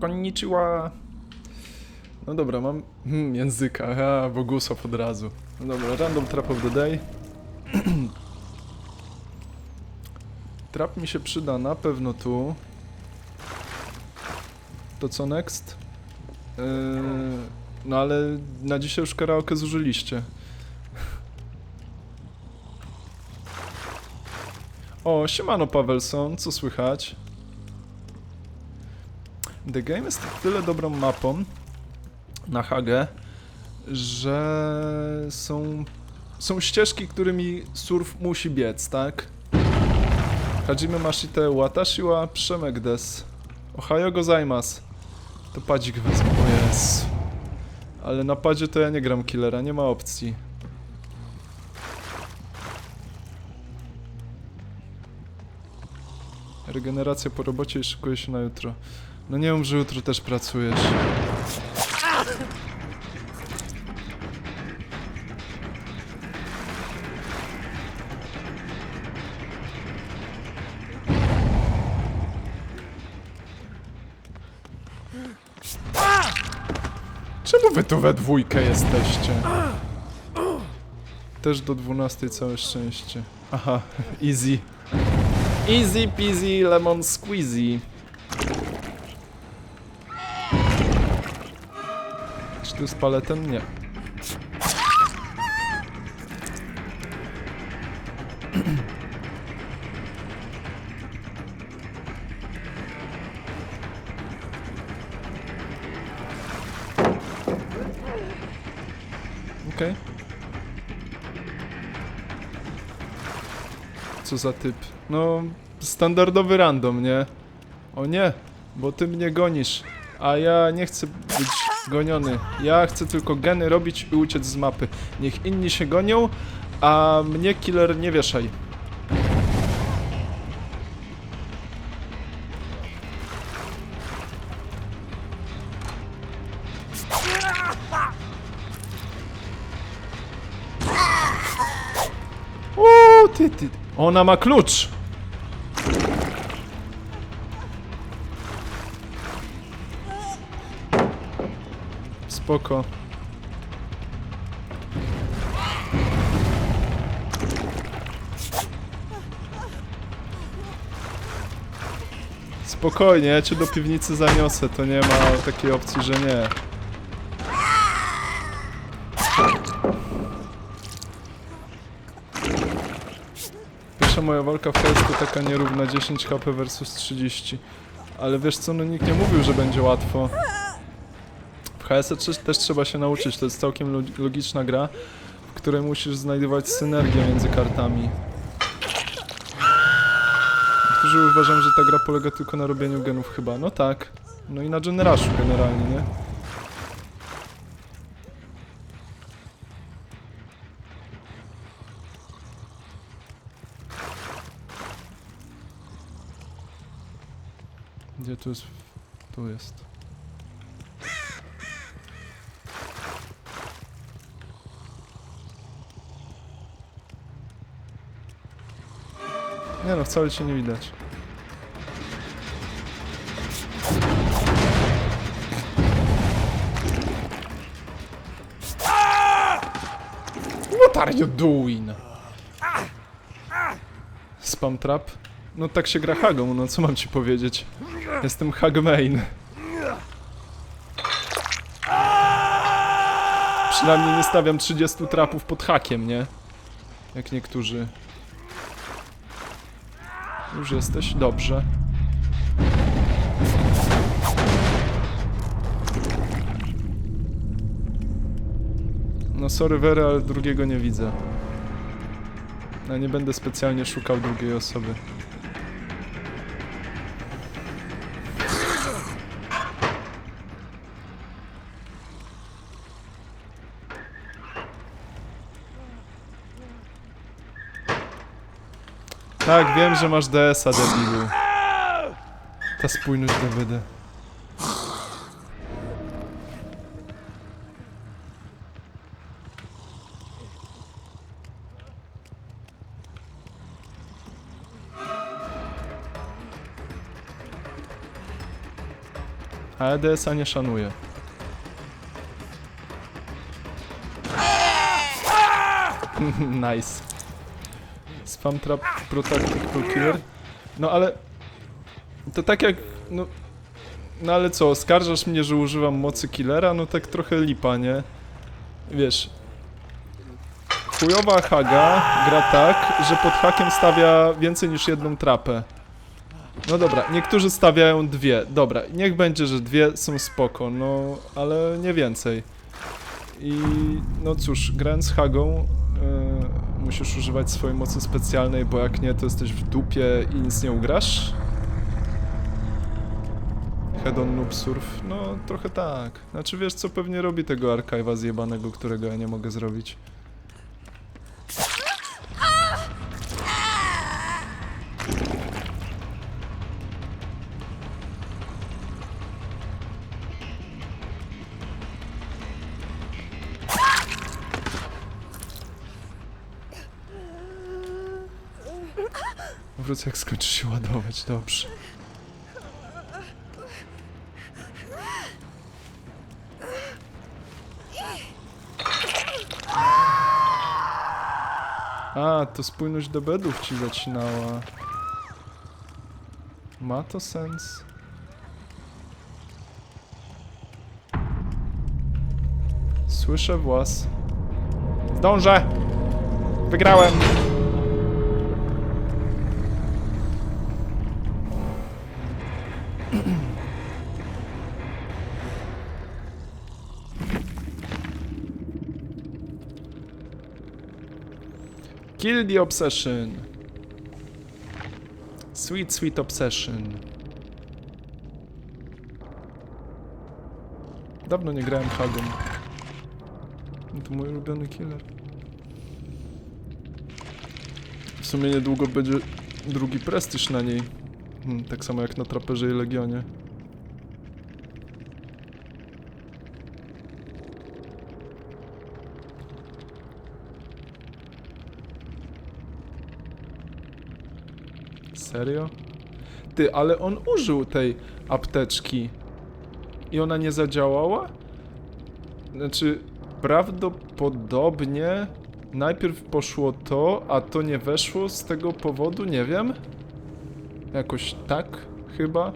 Konnichiwa. No dobra, mam hmm, języka, a Bogusław od razu. No dobra, random trap of the day. trap mi się przyda na pewno tu. To co next? Yy, no ale na dzisiaj już karaoke zużyliście. O, siemano Pawelson, co słychać? The Game jest tyle dobrą mapą na Hagę, że są, są ścieżki, którymi surf musi biec, tak? Hajime Mashite Watashi wa Przemek des. Ohayo gozaimasu. To padzik wezmę, o. Ale na padzie to ja nie gram killera, nie ma opcji. Regeneracja po robocie i szykuje się na jutro. No nie wiem, że jutro też pracujesz. Czemu wy tu we dwójkę jesteście? Też do 12 całe szczęście. Aha, easy. Easy peasy lemon squeezy. Czy tu z paletem? Nie. Okej. Co za typ? No, standardowy random, nie? O nie, bo ty mnie gonisz. A ja nie chcę być goniony. Ja chcę tylko geny robić i uciec z mapy. Niech inni się gonią, a mnie killer nie wieszaj. O, ty, ty. Ona ma klucz. Spoko. Spokojnie, ja cię do piwnicy zaniosę, to nie ma takiej opcji, że nie. Pierwsza moja walka w to taka nierówna 10 HP versus 30. Ale wiesz co, no nikt nie mówił, że będzie łatwo. W HS też, też trzeba się nauczyć, to jest całkiem lo- logiczna gra, w której musisz znajdować synergię między kartami. Niektórzy uważają, że ta gra polega tylko na robieniu genów chyba. No tak. No i na generaszu generalnie, nie? Gdzie tu jest? Tu jest. Nie no, wcale cię nie widać. What are you doing? Spam trap? No tak się gra hagą, no co mam ci powiedzieć? Jestem hagmain. Przynajmniej nie stawiam 30 trapów pod hakiem, nie? Jak niektórzy. Już jesteś? Dobrze. No sorry Wery, ale drugiego nie widzę. Ja nie będę specjalnie szukał drugiej osoby. Tak, wiem, że masz DS-a, debilu. Ta spójność DVD. A EDS-a nie szanuje. nice. Spam trap protected pro killer. No ale... To tak jak... No, no ale co, oskarżasz mnie, że używam mocy killera? No tak trochę lipa, nie? Wiesz... Chujowa Haga gra tak, że pod hakiem stawia więcej niż jedną trapę. No dobra, niektórzy stawiają dwie. Dobra, niech będzie, że dwie są spoko, no ale nie więcej. I no cóż, grając Hagą e, musisz używać swojej mocy specjalnej, bo jak nie, to jesteś w dupie i nic nie ugrasz. Head on noob surf, no trochę tak. Znaczy wiesz co pewnie robi tego archiva zjebanego, którego ja nie mogę zrobić. Wrócę jak skończy się ładować, dobrze. A, to spójność do bedów ci zacinała. Ma to sens? Słyszę włas. Zdążę! Wygrałem! Kill the obsession. Sweet, sweet obsession. Dawno nie grałem Hagą. No To mój ulubiony killer. W sumie niedługo będzie drugi prestiż na niej. Hmm, tak samo jak na Traperze i Legionie. Serio? Ty, ale on użył tej apteczki i ona nie zadziałała? Znaczy, prawdopodobnie najpierw poszło to, a to nie weszło z tego powodu, nie wiem. Jakoś tak, chyba.